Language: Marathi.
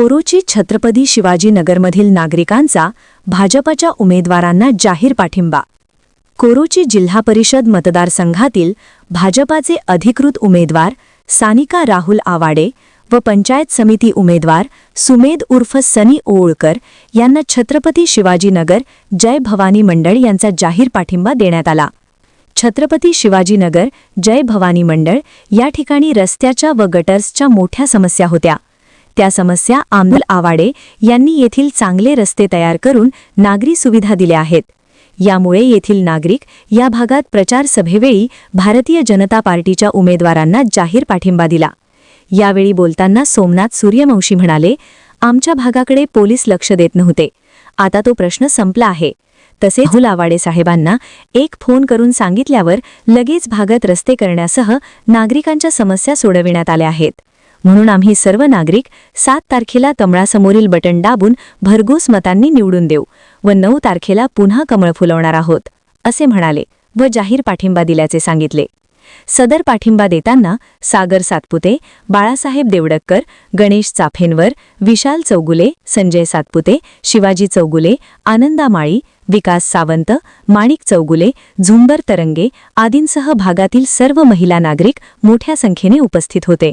कोरोची छत्रपती शिवाजीनगरमधील नागरिकांचा भाजपच्या उमेदवारांना जाहीर पाठिंबा. कोरोची जिल्हा परिषद मतदारसंघातील भाजपाचे अधिकृत उमेदवार सानिका राहुल आवाडे व पंचायत समिती उमेदवार सुमेद उर्फ सनी ओळकर यांना छत्रपती शिवाजीनगर जय भवानी मंडळ यांचा जाहीर पाठिंबा देण्यात आला. छत्रपती शिवाजीनगर जय भवानी मंडळ या ठिकाणी रस्त्याच्या व गटर्सच्या मोठ्या समस्या होत्या. त्या समस्या आमदल आवाडे यांनी येथील चांगले रस्ते तयार करून नागरी सुविधा दिल्या आहेत. यामुळे येथील नागरिक या भागात प्रचार सभेवेळी भारतीय जनता पार्टीच्या उमेदवारांना जाहीर पाठिंबा दिला. यावेळी बोलताना सोमनाथ सूर्यवंशी म्हणाले आमच्या भागाकडे पोलीस लक्ष देत नव्हते. आता तो प्रश्न संपला आहे. तसे हुलावाडे आवाडे साहेबांना एक फोन करून सांगितल्यावर लगेच भागात रस्ते करण्यासह नागरिकांच्या समस्या सोडविण्यात आल्या आहेत. म्हणून आम्ही सर्व नागरिक सात तारखेला कमळासमोरील बटन दाबून भरघोस मतांनी निवडून देऊ व नऊ तारखेला पुन्हा कमळ फुलवणार आहोत असे म्हणाले व जाहीर पाठिंबा दिल्याचे सांगितले. सदर पाठिंबा देताना सागर सातपुते बाळासाहेब देवडक्कर गणेश चाफेंवर विशाल चौगुले संजय सातपुते शिवाजी चौगुले आनंदा माळी विकास सावंत माणिक चौगुले झुंबर तरंगे आदींसह भागातील सर्व महिला नागरिक मोठ्या संख्येने उपस्थित होते.